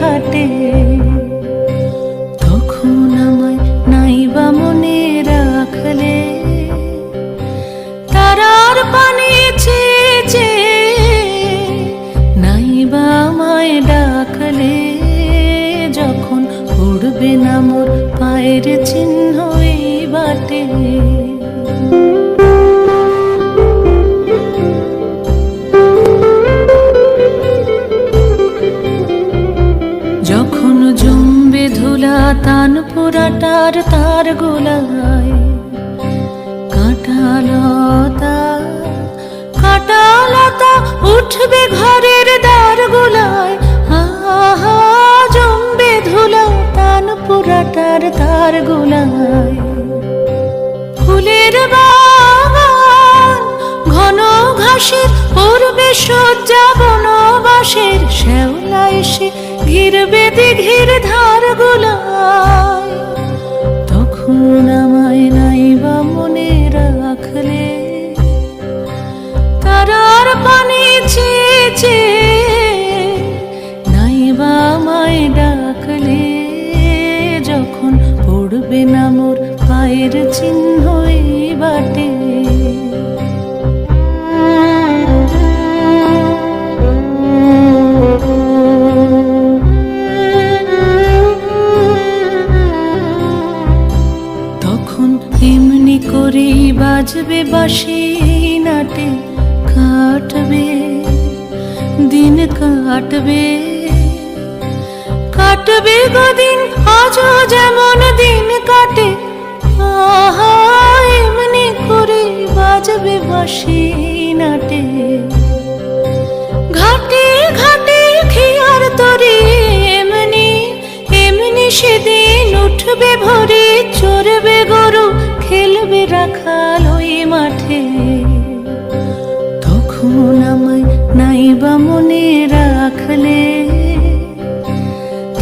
হাটে। তখন আমায় নাইবা মনে রাখলে, তারার পানি চেয়েছে নাইবা আমায় ডাকলে, যখন উড়বে না মোর পায়ের চিহ্ন এই বাটে। তান পোড়াটার তার গোলায় কাঁটালতা কাঁটালতা উঠবে ঘরের দ্বার গোলায়। আহা, জমবে ধুলা তান পোড়াটার তার গোলায়। ফুলের বাগান, ঘন ঘাসের পূর্বে সজ্জা বনবাসের শ্যাওলা এসে ঘিরবে দিঘির ধার তখন আমায় নাই বা মনে রাখলে তারার পানি চেয়েছে নাইবা আমায় ডাকলে, যখন পড়বে না মোর পায়ের চিহ্ন এই বাটে। বাজবে বাসি নাটে, কাটবে, দিন কাটবে। কাটবে গদিন আজও যেমন দিন কাটে, আহা, এমনি করে বাজবে বাসি নাটে। ঘাটে ঘাটে খেয়ার তরে, এমনি এমনি সেদিন উঠবে ভরে, চড়বে গরু, খেলবে ওই মাঠে। তখন আমায় নাইবা মনে রাখলে।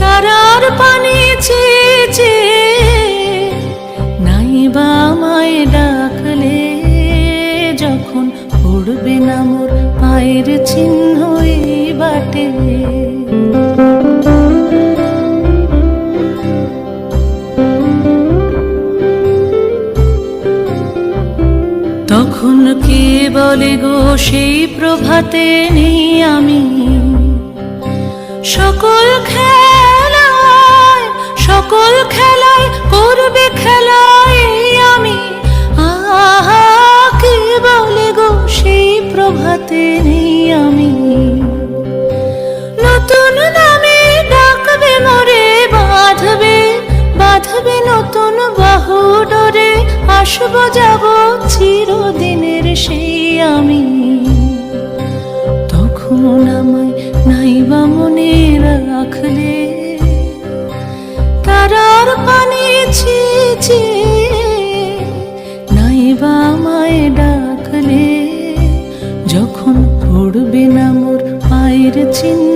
তারার পানি চেয়েছে নাইবা আমায় ডাকলে। যখন পড়বে না মোর পায়ের চিহ্ন বাটে। তখন কে বলে গো সেই প্রভাতে নেই আমি? সকল খেলায় সকল খেলায় করবে খেলায় আমি। আহা, কে বলে গো সেই প্রভাতে নেই আমি? নতুন নামে ডাকবে মরে, বাঁধবে বাঁধবে নতুন বাহু ডরে। আসব, যাব রাখলে তারার পানি ছিচে নাইবা আমায় ডাকলে যখন পড়বে না মোর পায়ের চিহ্ন।